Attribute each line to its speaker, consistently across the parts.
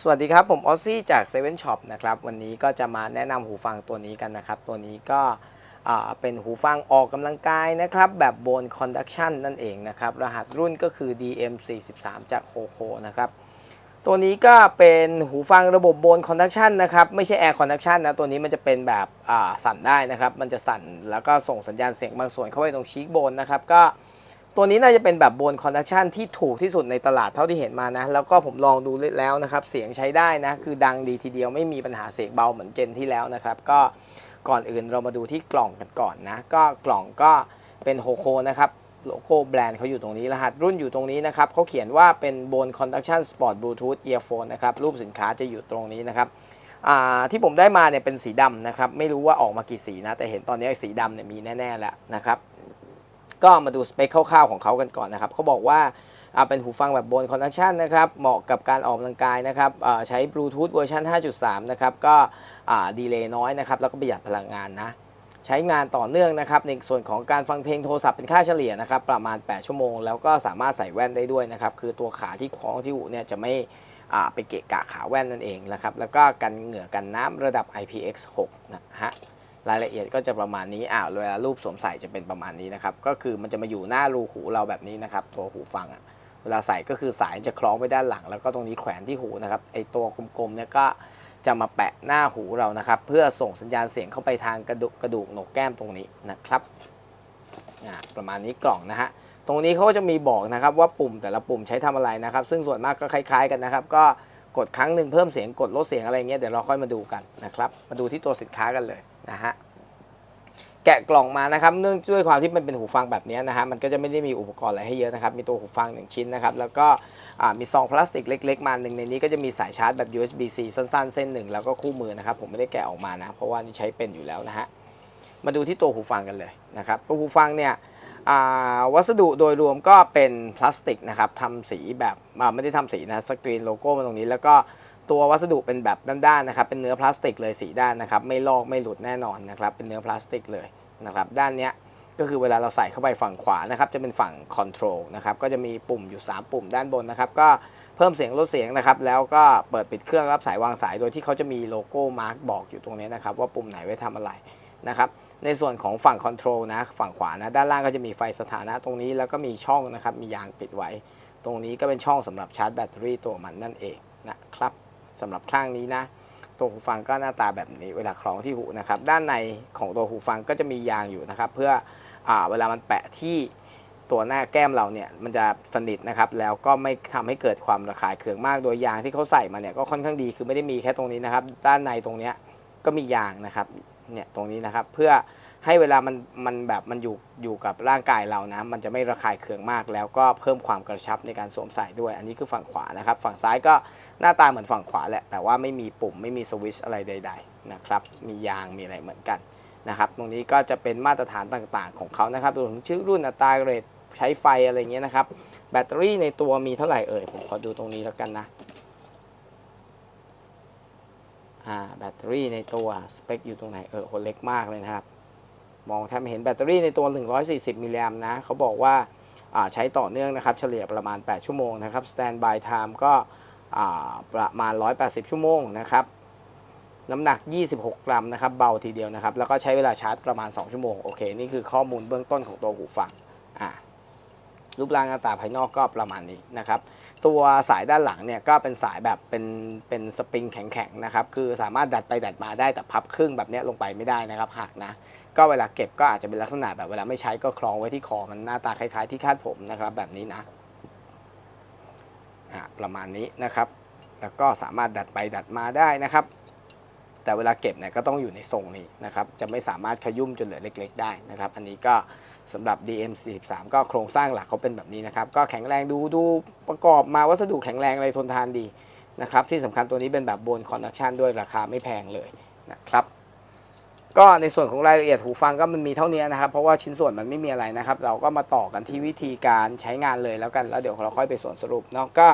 Speaker 1: สวัสดีครับผมออซซี่จาก7 Shop นะครับวันนี้ก็จะมาแนะนำหูฟังตัวนี้กันนะครับ ตัวนี้ก็เป็นหูฟังออกกำลังกายนะครับ แบบโบนคอนดักชันนั่นเองนะครับ รหัสรุ่นก็คือ DM43 จากโคโคนะครับ ตัวนี้ก็เป็นหูฟังระบบโบนคอนดักชันนะครับ ไม่ใช่แอร์คอนดักชันนะ ตัวนี้มันจะเป็นแบบสั่นได้นะครับ มันจะสั่นแล้วก็ส่งสัญญาณเสียงบางส่วนเข้าไปตรงชีคโบนนะครับก็ ตัวนี้น่าจะเป็นแบบโบนคอนดักชันที่ถูกที่สุดในตลาดเท่าที่เห็นมานะ แล้วก็ผมลองดูแล้วนะครับ เสียงใช้ได้นะ คือดังดีทีเดียวไม่มีปัญหาเสียงเบาเหมือนเจนที่แล้วนะครับ ก็ก่อนอื่นเรามาดูที่กล่องกันก่อนนะ ก็กล่องก็เป็นโฮโคนะครับโลโก้แบรนด์เขาอยู่ตรงนี้รหัสรุ่นอยู่ตรงนี้นะครับเขาเขียนว่าเป็นโบนคอนดักชันสปอร์ตบลูทูธเอียร์โฟนนะครับ รูปสินค้าจะอยู่ตรงนี้นะครับที่ผมได้มาเนี่ยเป็นสีดำนะครับ ไม่รู้ว่าออกมากี่สีนะ แต่เห็นตอนนี้สีดำเนี่ยมีแน่ๆแล้วนะครับ ก็มาดูสเปคคร่าวๆของเขากันก่อนนะครับเขาบอกว่าเป็นหูฟังแบบบนคอนดักชันนะครับ เหมาะกับการออกกำลังกายนะครับใช้บลูทูธเวอร์ชัน5.3 นะครับ ก็ดีเลย์น้อยนะครับ แล้วก็ประหยัดพลังงานนะ ใช้งานต่อเนื่องนะครับ ในส่วนของการฟังเพลงโทรศัพท์เป็นค่าเฉลี่ยนะครับ ประมาณ 8 ชั่วโมง แล้วก็สามารถใส่แว่นได้ด้วยนะครับ คือตัวขาที่คล้องที่หูเนี่ยจะไม่ไปเกะกะขาแว่นนั่นเองนะครับ แล้วก็กันเหงื่อกันน้ำระดับ IPX6 นะฮะ รายละเอียดก็จะประมาณนี้อ่าเวลารูปสวมใส่จะเป็นประมาณนี้นะครับ ก็คือมันจะมาอยู่หน้ารูหูเราแบบนี้นะครับ ตัวหูฟังอะ่ะเวลาใส่ก็คือสายจะคล้องไปด้านหลัง แล้วก็ตรงนี้แขวนที่หูนะครับไอตัวกลมๆเนี่ยก็จะมาแปะหน้าหูเรานะครับ เพื่อส่งสัญญาณเสียงเข้าไปทางกระดูกกระดูกโหนกแก้มตรงนี้นะครับประมาณนี้กล่องนะฮะตรงนี้เขาจะมีบอกนะครับว่าปุ่มแต่ละปุ่มใช้ทำอะไรนะครับ ซึ่งส่วนมากก็คล้าย ๆ กันนะครับ ก็ กดครั้งหนึ่งเพิ่มเสียงกดลดเสียงอะไรเงี้ยเดี๋ยวเราค่อยมาดูกันนะครับ มาดูที่ตัวสินค้ากันเลยนะฮะแกะกล่องมานะครับ เนื่องด้วยความที่มันเป็นหูฟังแบบนี้นะฮะมันก็จะไม่ได้มีอุปกรณ์อะไรให้เยอะนะครับ มีตัวหูฟัง 1 ชิ้นนะครับ แล้วก็มีซองพลาสติกเล็ก ๆ มาหนึ่งในนี้ก็จะมีสายชาร์จแบบ USB-C สั้น ๆ เส้นหนึ่งแล้วก็คู่มือนะครับ ผมไม่ได้แกะออกมานะ เพราะว่านี่ใช้เป็นอยู่แล้วนะฮะมาดูที่ตัวหูฟังกันเลยนะครับตัวหูฟังเนี่ย วัสดุโดยรวมก็เป็นพลาสติกนะครับทำสีแบบไม่ได้ทำสีนะสกรีนโลโก้มาตรงนี้ แล้วก็ตัววัสดุเป็นแบบด้านๆนะครับเป็นเนื้อพลาสติกเลยสีด้านนะครับไม่ลอกไม่หลุดแน่นอนนะครับเป็นเนื้อพลาสติกเลยนะครับด้านเนี้ยก็คือเวลาเราใส่เข้าไปฝั่งขวานะครับจะเป็นฝั่งคอนโทรลนะครับก็จะมีปุ่มอยู่ 3 ปุ่มด้านบนนะครับก็เพิ่มเสียงลดเสียงนะครับแล้วก็เปิดปิดเครื่องรับสายวางสาย โดยที่เขาจะมีโลโก้มาร์กบอกอยู่ตรงนี้นะครับว่าปุ่มไหนไว้ทำอะไรนะครับ ในส่วนของฝั่งคอนโทรลนะฝั่งขวานะด้านล่างก็จะมีไฟสถานะตรงนี้แล้วก็มีช่องนะครับมียางปิดไว้ ตรงนี้ก็เป็นช่องสำหรับชาร์จแบตเตอรี่ตัวมันนั่นเองนะครับสำหรับข้างนี้นะตัวหูฟังก็หน้าตาแบบนี้เวลาคล้องที่หูนะครับด้านในของตัวหูฟังก็จะมียางอยู่นะครับ เพื่ออเวลามันแปะที่ตัวหน้าแก้มเราเนี่ยมันจะสนิทนะครับแล้วก็ไม่ทำให้เกิดความระคายเคืองมากโดยยางที่เขาใส่มาเนี่ยก็ค่อนข้างดีคือไม่ได้มีแค่ตรงนี้นะครับ ด้านในตรงเนี้ย ก็มียางนะครับเนี่ยตรงนี้นะครับเพื่อให้เวลามันมันแบบมันอยู่อยู่กับร่างกายเรานะ มันจะไม่ระคายเคืองมาก แล้วก็เพิ่มความกระชับในการสวมใส่ด้วย อันนี้คือฝั่งขวานะครับ ฝั่งซ้ายก็หน้าตาเหมือนฝั่งขวาแหละ แต่ว่าไม่มีปุ่มไม่มีสวิตช์อะไรใด ๆ นะครับ มียางมีอะไรเหมือนกันนะครับ ตรงนี้ก็จะเป็นมาตรฐานต่างๆ ของเขานะครับรวมถึงชื่อรุ่นอัตราเรทใช้ไฟอะไรเงี้ยนะครับ แบตเตอรี่ในตัวมีเท่าไหร่เอ่ยผมขอดูตรงนี้แล้วกันนะ อ่า แบตเตอรี่ในตัวสเปคอยู่ตรงไหนเออโหเล็กมากเลยนะครับมองแทบไม่เห็นแบตเตอรี่ในตัว 140 มิลลิแอมนะเขาบอกว่าใช้ต่อเนื่องนะครับ เฉลี่ยประมาณ 8 ชั่วโมงนะครับ standby time ก็ประมาณ 180 ชั่วโมงนะครับน้ำหนัก 26 กรัมนะครับ เบาทีเดียวนะครับ แล้วก็ใช้เวลาชาร์จประมาณ 2 ชั่วโมง โอเค นี่คือข้อมูลเบื้องต้นของตัวหูฟังอ่า รูปร่างหน้าตาภายนอกก็ประมาณนี้นะครับ ตัวสายด้านหลังเนี่ยก็เป็นสายแบบเป็นเป็นสปริงแข็งๆนะครับ คือสามารถดัดไปดัดมาได้แต่พับครึ่งแบบนี้ลงไปไม่ได้นะครับหักนะ ก็เวลาเก็บก็อาจจะเป็นลักษณะแบบเวลาไม่ใช้ก็คล้องไว้ที่คอมันหน้าตาคล้ายๆที่คาดผมนะครับแบบนี้นะประมาณนี้นะครับ แล้วก็สามารถดัดไปดัดมาได้นะครับ แต่เวลาเก็บเนี่ยก็ต้องอยู่ในทรงนี้นะครับจะไม่สามารถขยุ่มจนเหลือเล็ก ๆ ได้นะครับ อันนี้ก็สำหรับ DM43 ก็โครงสร้างหลักเขาเป็นแบบนี้นะครับ ก็แข็งแรงดูดูประกอบมาวัสดุแข็งแรงอะไรทนทานดีนะครับที่สำคัญตัวนี้เป็นแบบโบนคอนดักชันด้วยราคาไม่แพงเลยนะครับ ก็ในส่วนของรายละเอียดหูฟังก็มันมีเท่านี้นะครับ เพราะว่าชิ้นส่วนมันไม่มีอะไรนะครับ เราก็มาต่อกันที่วิธีการใช้งานเลยแล้วกันแล้วเดี๋ยวเราค่อยไปส่วนสรุปเนาะก็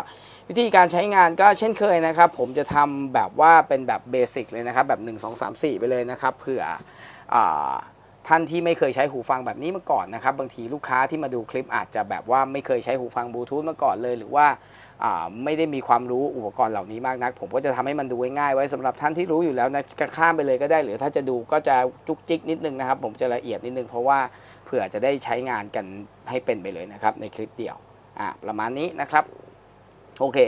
Speaker 1: วิธีการใช้งานก็เช่นเคยนะครับ ผมจะทำแบบว่าเป็นแบบเบสิกเลยนะครับ แบบ 1 2 3 4 ไปเลยนะครับเผื่ออท่านที่ไม่เคยใช้หูฟังแบบนี้มาก่อนนะครับ บางทีลูกค้าที่มาดูคลิปอาจจะแบบว่าไม่เคยใช้หูฟังบลูทูธมาก่อนเลย หรือว่า ไม่ได้มีความรู้อุปกรณ์เหล่านี้มากนัก ผมก็จะทำให้มันดูง่ายๆไว้สำหรับท่านที่รู้อยู่แล้วนะก็ข้ามไปเลยก็ได้ หรือถ้าจะดูก็จะจุกจิกนิดนึงนะครับ ผมจะละเอียดนิดนึง เพราะว่าเผื่อจะได้ใช้งานกันให้เป็นไปเลยนะครับ ในคลิปเดียวอ่าประมาณนี้นะครับโอเค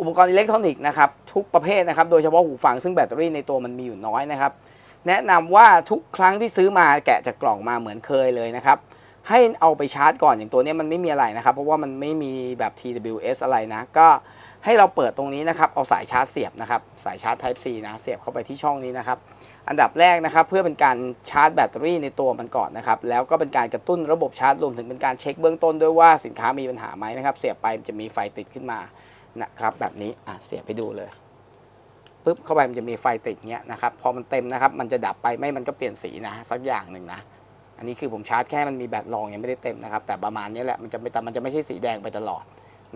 Speaker 1: อุปกรณ์อิเล็กทรอนิกส์นะครับทุกประเภทนะครับ โดยเฉพาะหูฟังซึ่งแบตเตอรี่ในตัวมันมีอยู่น้อยนะครับ แนะนำว่าทุกครั้งที่ซื้อมาแกะจากกล่องมาเหมือนเคยเลยนะครับ ให้เอาไปชาร์จก่อนอย่างตัวนี้มันไม่มีอะไรนะครับ เพราะว่ามันไม่มีแบบ TWS อะไรนะ ก็ให้เราเปิดตรงนี้นะครับ เอาสายชาร์จเสียบนะครับ สายชาร์จ Type C นะเสียบเข้าไปที่ช่องนี้นะครับ อันดับแรกนะครับ เพื่อเป็นการชาร์จแบตเตอรี่ในตัวมันก่อนนะครับ แล้วก็เป็นการกระตุ้นระบบชาร์จรวมถึงเป็นการเช็คเบื้องต้นด้วยว่าสินค้ามีปัญหาไหมนะครับ เสียบไปมันจะมีไฟติดขึ้นมานะครับแบบนี้อะเสียบไปดูเลยปุ๊บเข้าไปมันจะมีไฟติดเงี้ยนะครับ พอมันเต็มนะครับ มันจะดับไปไม่มันก็เปลี่ยนสีนะสักอย่างหนึ่งนะ อันนี้คือผมชาร์จแค่มันมีแบตรองยังไม่ได้เต็มนะครับ แต่ประมาณนี้แหละมันจะไม่แต่มันจะไม่ใช่สีแดงไปตลอด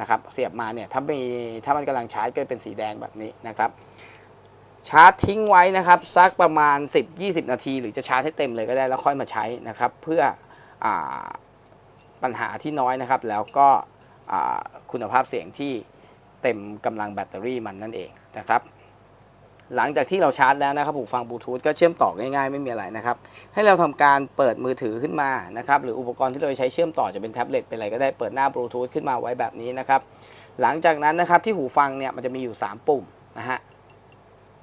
Speaker 1: นะครับ เสียบมาเนี่ยถ้ามีถ้ามันกำลังชาร์จก็เป็นสีแดงแบบนี้นะครับ ชาร์จทิ้งไว้นะครับสักประมาณ 10-20 นาที หรือจะชาร์จให้เต็มเลยก็ได้แล้วค่อยมาใช้นะครับ เพื่ออปัญหาที่น้อยนะครับ แล้วก็คุณภาพเสียงที่เต็มกำลังแบตเตอรี่มันนั่นเองนะครับ หลังจากที่เราชาร์จแล้วนะครับหูฟังบลูทูธก็เชื่อมต่อง่ายๆ ไม่มีอะไรนะครับ ให้เราทำการเปิดมือถือขึ้นมานะครับ หรืออุปกรณ์ที่เราใช้เชื่อมต่อจะเป็นแท็บเล็ตเป็นอะไรก็ได้เปิดหน้าบลูทูธขึ้นมาไว้แบบนี้นะครับ หลังจากนั้นนะครับที่หูฟังเนี่ยมันจะมีอยู่ 3 ปุ่มนะฮะ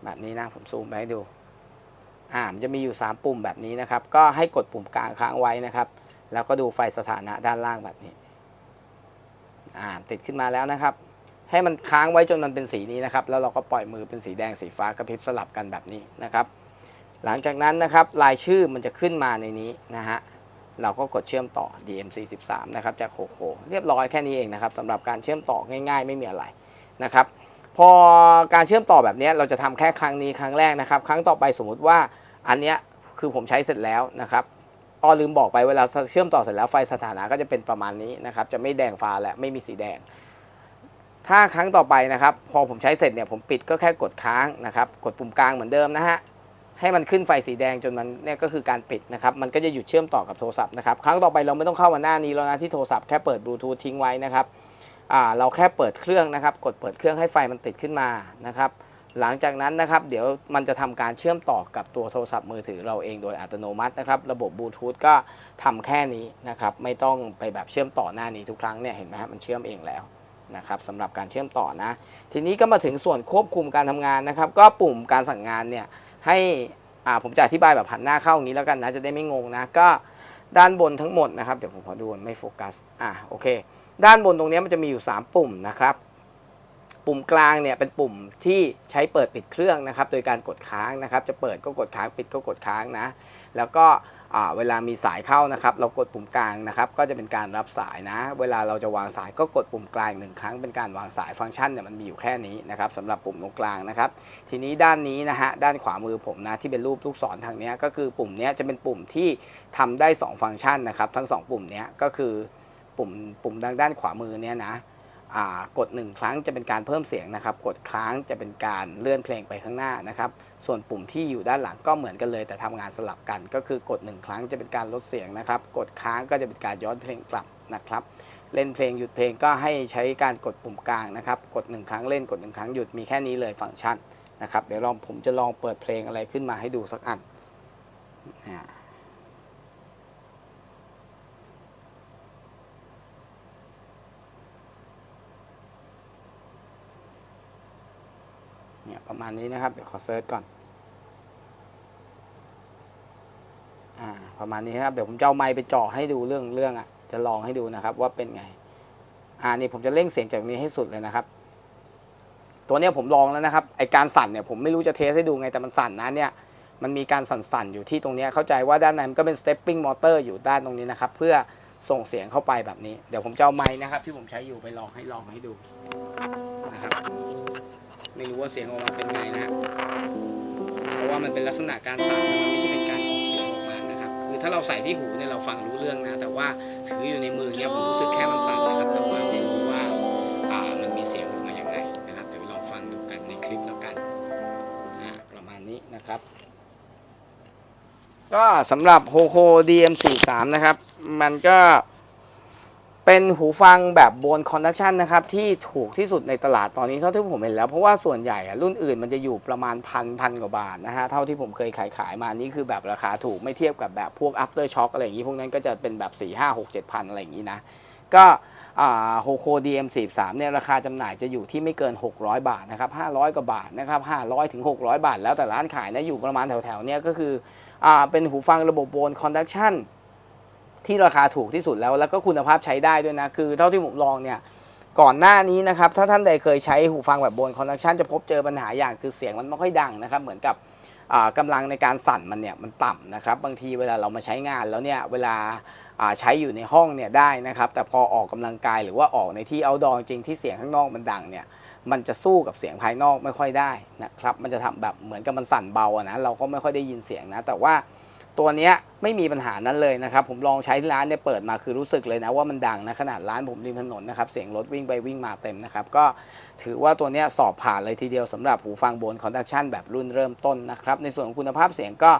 Speaker 1: แบบนี้นะผมซูมไปให้ดูอ่ามันจะมีอยู่ 3 ปุ่มแบบนี้นะครับ ก็ให้กดปุ่มกลางค้างไว้นะครับ แล้วก็ดูไฟสถานะด้านล่างแบบนี้อ่าติดขึ้นมาแล้วนะครับ ให้มันค้างไว้จนมันเป็นสีนี้นะครับ แล้วเราก็ปล่อยมือเป็นสีแดงสีฟ้ากระพริบสลับกันแบบนี้นะครับ หลังจากนั้นนะครับรายชื่อมันจะขึ้นมาในนี้นะฮะเราก็กดเชื่อมต่อ DMC13 นะครับจากโคโคเรียบร้อยแค่นี้เองนะครับสำหรับการเชื่อมต่อง่าย ๆ ไม่มีอะไรนะครับ พอการเชื่อมต่อแบบนี้เราจะทำแค่ครั้งนี้ครั้งแรกนะครับ ครั้งต่อไปสมมุติว่าอันเนี้ยคือผมใช้เสร็จแล้วนะครับอ้อลืมบอกไปเวลาเชื่อมต่อเสร็จแล้วไฟสถานะก็จะเป็นประมาณนี้นะครับ จะไม่แดงฟ้าและไม่มีสีแดง ถ้าครั้งต่อไปนะครับ พอผมใช้เสร็จเนี่ยผมปิดก็แค่กดค้างนะครับ กดปุ่มกลางเหมือนเดิมนะฮะให้มันขึ้นไฟสีแดงจนมันเนี่ยก็คือการปิดนะครับมันก็จะหยุดเชื่อมต่อกับโทรศัพท์นะครับครั้งต่อไปเราไม่ต้องเข้ามาหน้านี้แล้วนะที่โทรศัพท์แค่เปิดบลูทูธทิ้งไว้นะครับอ่าเราแค่เปิดเครื่องนะครับ กดเปิดเครื่องให้ไฟมันติดขึ้นมานะครับ หลังจากนั้นนะครับ เดี๋ยวมันจะทำการเชื่อมต่อกับตัวโทรศัพท์มือถือเราเองโดยอัตโนมัตินะครับ ระบบบลูทูธก็ทำแค่นี้นะครับ ไม่ต้องไปแบบเชื่อมต่อหน้านี้ทุกครั้งเนี่ยเห็นไหมมันเชื่อมเองแล้ว นะครับสำหรับการเชื่อมต่อนะ ทีนี้ก็มาถึงส่วนควบคุมการทำงานนะครับ ก็ปุ่มการสั่งงานเนี่ยให้อ่าผมจะอธิบายแบบหันหน้าเข้าอย่างนี้แล้วกันนะจะได้ไม่งงนะก็ด้านบนทั้งหมดนะครับเดี๋ยวผมขอดูไม่โฟกัสอะโอเค ด้านบนตรงนี้มันจะมีอยู่ 3 ปุ่มนะครับปุ่มกลางเนี่ยเป็นปุ่มที่ใช้เปิดปิดเครื่องนะครับ โดยการกดค้างนะครับ จะเปิดก็กดค้างปิดก็กดค้างนะ แล้วก็ เวลามีสายเข้านะครับ เรากดปุ่มกลางนะครับ ก็จะเป็นการรับสายนะ เวลาเราจะวางสายก็กดปุ่มกลางหนึ่งครั้งเป็นการวางสายฟังก์ชันเนี่ยมันมีอยู่แค่นี้นะครับสำหรับปุ่มตรงกลางนะครับ ทีนี้ด้านนี้นะฮะด้านขวามือผมนะที่เป็นรูปลูกศรทางนี้ก็คือปุ่มนี้จะเป็นปุ่มที่ทำได้ 2 ฟังก์ชันนะครับ ทั้ง 2 ปุ่มนี้ก็คือปุ่มปุ่มทางด้านขวามือเนี้ยนะ กด 1 ครั้งจะเป็นการเพิ่มเสียงนะครับ กดค้างจะเป็นการเลื่อนเพลงไปข้างหน้านะครับ ส่วนปุ่มที่อยู่ด้านหลังก็เหมือนกันเลย แต่ทำงานสลับกัน ก็คือกด 1 ครั้งจะเป็นการลดเสียงนะครับ กดค้างก็จะเป็นการย้อนเพลงกลับนะครับ เล่นเพลงหยุดเพลงก็ให้ใช้การกดปุ่มกลางนะครับ กด 1 ครั้งเล่นกด 1 ครั้งหยุดมีแค่นี้เลยฟังก์ชันนะครับ เดี๋ยวลองผมจะลองเปิดเพลงอะไรขึ้นมาให้ดูสักอันอ่า เนี่ยประมาณนี้นะครับ เดี๋ยวขอเซิร์ชก่อนอ่าประมาณนี้ครับเดี๋ยวผมจะเอาไมค์ไปจ่อให้ดูเรื่องเรื่องอะจะลองให้ดูนะครับว่าเป็นไงอ่านี่ผมจะเร่งเสียงจากนี้ให้สุดเลยนะครับ ตัวเนี้ยผมลองแล้วนะครับไอการสั่นเนี่ยผมไม่รู้จะเทสให้ดูไงแต่มันสั่นนะเนี่ยมันมีการสั่นๆอยู่ที่ตรงเนี้ยเข้าใจว่าด้านในมันก็เป็น stepping motor อยู่ด้านตรงนี้นะครับ เพื่อส่งเสียงเข้าไปแบบนี้ เดี๋ยวผมจะเอาไม้นะครับ ที่ผมใช้อยู่ไปลองให้ลองให้ดูนะครับ ไม่รู้ว่าเสียงออกมาเป็นไงนะเพราะว่ามันเป็นลักษณะการสั่นมันไม่ใช่เป็นการออกเสียงออกมานะครับ คือถ้าเราใส่ที่หูเนี่ยเราฟังรู้เรื่องนะ แต่ว่าถืออยู่ในมือเนี่ยผมรู้สึกแค่มันสั่นนะครับแต่ว่าไม่รู้ว่าอ่ามันมีเสียงออกมาอย่างไรนะครับเดี๋ยวลองฟังดูกันในคลิปแล้วกันอ่าประมาณนี้นะครับ ก็สำหรับ Hoco DM43 นะครับ มันก็ เป็นหูฟังแบบบนคอนดักชันนะครับที่ถูกที่สุดในตลาดตอนนี้เท่าที่ผมเห็นแล้ว เพราะว่าส่วนใหญ่รุ่นอื่นมันจะอยู่ประมาณพันพันกว่าบาทนะฮะเท่าที่ผมเคยขายขายมานี่คือแบบราคาถูกไม่เทียบกับแบบพวก after shock อะไรอย่างนี้ พวกนั้นก็จะเป็นแบบ 4 5 6 7พันอะไรอย่างนี้นะ ก็โฮโค DM43 เนี่ยราคาจำหน่ายจะอยู่ที่ไม่เกิน 600 บาทนะครับ500 กว่าบาทนะครับ500ถึง600 บาท แล้วแต่ร้านขายนะอยู่ประมาณแถวๆเนี้ยก็คืออเป็นหูฟังระบบโบนคอนดักชัน ที่ราคาถูกที่สุดแล้ว แล้วก็คุณภาพใช้ได้ด้วยนะ คือเท่าที่ผมลองเนี่ยก่อนหน้านี้นะครับ ถ้าท่านใดเคยใช้หูฟังแบบโบนคอนดักชันจะพบเจอปัญหาอย่างคือเสียงมันไม่ค่อยดังนะครับ เหมือนกับอ่ากำลังในการสั่นมันเนี่ยมันต่ำนะครับ บางทีเวลาเรามาใช้งานแล้วเนี่ยเวลาใช้อยู่ในห้องเนี่ยได้นะครับ แต่พอออกกำลังกายหรือว่าออกในที่ outdoor จริงที่เสียงข้างนอกมันดังเนี่ยมันจะสู้กับเสียงภายนอกไม่ค่อยได้นะครับ มันจะทำแบบเหมือนกับมันสั่นเบาอะนะเราก็ไม่ค่อยได้ยินเสียงนะ แต่ว่า ตัวเนี้ยไม่มีปัญหานั้นเลยนะครับ ผมลองใช้ที่ร้านเนี่ยเปิดมาคือรู้สึกเลยนะว่ามันดังนะขนาดร้านผมริมถนนนะครับเสียงรถวิ่งไปวิ่งมาเต็มนะครับ ก็ถือว่าตัวเนี้ยสอบผ่านเลยทีเดียวสำหรับหูฟังโบนคอนดักชันแบบรุ่นเริ่มต้นนะครับ ในส่วนของคุณภาพเสียงก็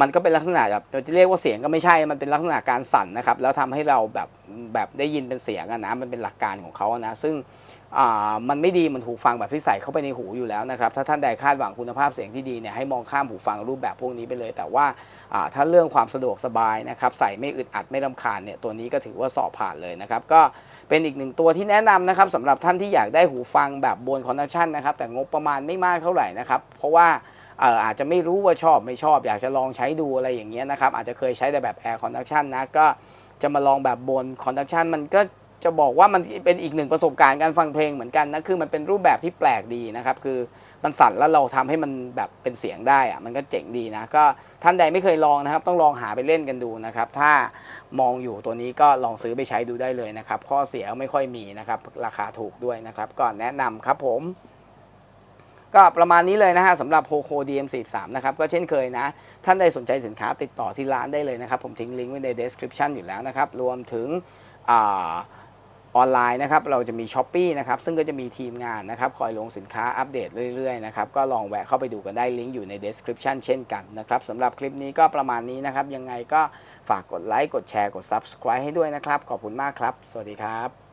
Speaker 1: มันก็เป็นลักษณะแบบจะเรียกว่าเสียงก็ไม่ใช่ มันเป็นลักษณะการสั่นนะครับ แล้วทำให้เราแบบแบบได้ยินเป็นเสียงอะนะมันเป็นหลักการของเขาอะนะซึ่ง มันไม่ดีมันหูฟังแบบที่ใส่เข้าไปในหูอยู่แล้วนะครับ ถ้าท่านใดคาดหวังคุณภาพเสียงที่ดีเนี่ยให้มองข้ามหูฟังรูปแบบพวกนี้ไปเลย แต่ว่าถ้าเรื่องความสะดวกสบายนะครับใส่ไม่อึดอัดไม่รำคาญเนี่ยตัวนี้ก็ถือว่าสอบผ่านเลยนะครับ ก็เป็นอีกหนึ่งตัวที่แนะนำนะครับสำหรับท่านที่อยากได้หูฟังแบบบนคอนดักชันนะครับแต่งบประมาณไม่มากเท่าไหร่นะครับเพราะว่าเอ่ออาจจะไม่รู้ว่าชอบไม่ชอบอยากจะลองใช้ดูอะไรอย่างเงี้ยนะครับอาจจะเคยใช้แต่แบบ Air Conduction นะก็จะมาลองแบบบน Conduction มันก็ จะบอกว่ามันเป็นอีกหนึ่งประสบการณ์การฟังเพลงเหมือนกันนะคือมันเป็นรูปแบบที่แปลกดีนะครับ คือมันสั่นแล้วเราทำให้มันแบบเป็นเสียงได้อะมันก็เจ๋งดีนะก็ท่านใดไม่เคยลองนะครับ ต้องลองหาไปเล่นกันดูนะครับ ถ้ามองอยู่ตัวนี้ก็ลองซื้อไปใช้ดูได้เลยนะครับ ข้อเสียไม่ค่อยมีนะครับ ราคาถูกด้วยนะครับก็แนะนำครับผมก็ประมาณนี้เลยนะฮะสำหรับ Poco DM43 นะครับ ก็เช่นเคยนะ ท่านใดสนใจสินค้าติดต่อที่ร้านได้เลยนะครับ ผมทิ้งลิงก์ไว้ใน description อยู่แล้วนะครับ รวมถึงอา ออนไลน์นะครับเราจะมี s h อ p e e นะครับซึ่งก็จะมีทีมงานนะครับคอยลงสินค้าอัปเดตเรื่อยๆนะครับก็ลองแวะเข้าไปดูกันได้ลิงก์อยู่ใน description เช่นกันนะครับสำหรับคลิปนี้ก็ประมาณนี้นะครับยังไงก็ฝากกดไลค์กดแชร์กด subscribe ให้ด้วยนะครับ ขอบคุณมากครับ สวัสดีครับ